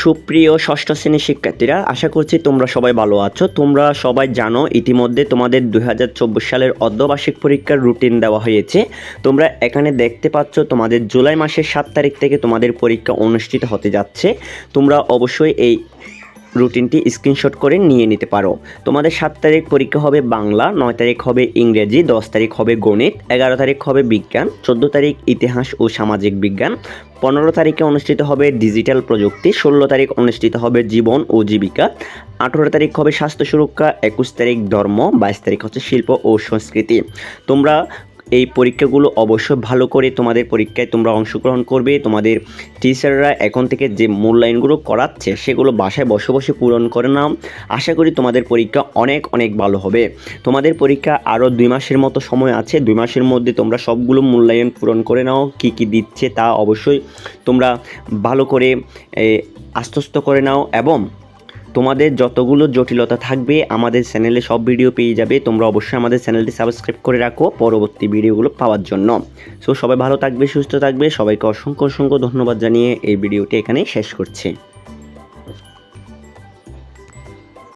সুপ্রিয় ষষ্ঠ শ্রেণির শিক্ষার্থীরা, আশা করছি তোমরা সবাই ভালো আছো। তোমরা সবাই জানো, ইতিমধ্যে তোমাদের দু হাজার চব্বিশ সালের অর্ধবার্ষিক পরীক্ষার রুটিন দেওয়া হয়েছে। তোমরা এখানে দেখতে পাচ্ছ, তোমাদের জুলাই মাসের সাত তারিখ থেকে তোমাদের পরীক্ষা অনুষ্ঠিত হতে যাচ্ছে। তোমরা অবশ্যই এই রুটিনটি স্ক্রিনশট করে নিয়ে নিতে পারো। তোমাদের সাত তারিখ পরীক্ষা হবে বাংলা, নয় তারিখ হবে ইংরেজি, দশ তারিখ হবে গণিত, এগারো তারিখ হবে বিজ্ঞান, চোদ্দ তারিখ ইতিহাস ও সামাজিক বিজ্ঞান, পনেরো তারিখে অনুষ্ঠিত হবে ডিজিটাল প্রযুক্তি, ষোলো তারিখ অনুষ্ঠিত হবে জীবন ও জীবিকা, আঠেরো তারিখ হবে স্বাস্থ্য সুরক্ষা, একুশ তারিখ ধর্ম, বাইশ তারিখ হচ্ছে শিল্প ও সংস্কৃতি। তোমরা এই পরীক্ষাগুলো অবশ্যই ভালো করে তোমাদের পরীক্ষায় তোমরা অংশগ্রহণ করবে। তোমাদের টিচাররা এখন থেকে যে মূল্যায়নগুলো করাচ্ছে সেগুলো বাসায় বসে বসে পূরণ করে নাও। আশা করি তোমাদের পরীক্ষা অনেক অনেক ভালো হবে। তোমাদের পরীক্ষা আরও দুই মাসের মতো সময় আছে। দুই মাসের মধ্যে তোমরা সবগুলো মূল্যায়ন পূরণ করে নাও। কী কী দিচ্ছে তা অবশ্যই তোমরা ভালো করে এ, আশ্বস্ত করে নাও। এবং তোমাদের যতগুলো জটিলতা থাকবে, আমাদের চ্যানেলে সব ভিডিও পেয়ে যাবে। তোমরা অবশ্যই আমাদের চ্যানেলটি সাবস্ক্রাইব করে রাখো পরবর্তী ভিডিওগুলো পাওয়ার জন্য। সো সবাই ভালো থাকবে, সুস্থ থাকবে। সবাইকে অসংখ্য অসংখ্য ধন্যবাদ জানিয়ে এই ভিডিওটি এখানে শেষ করছি।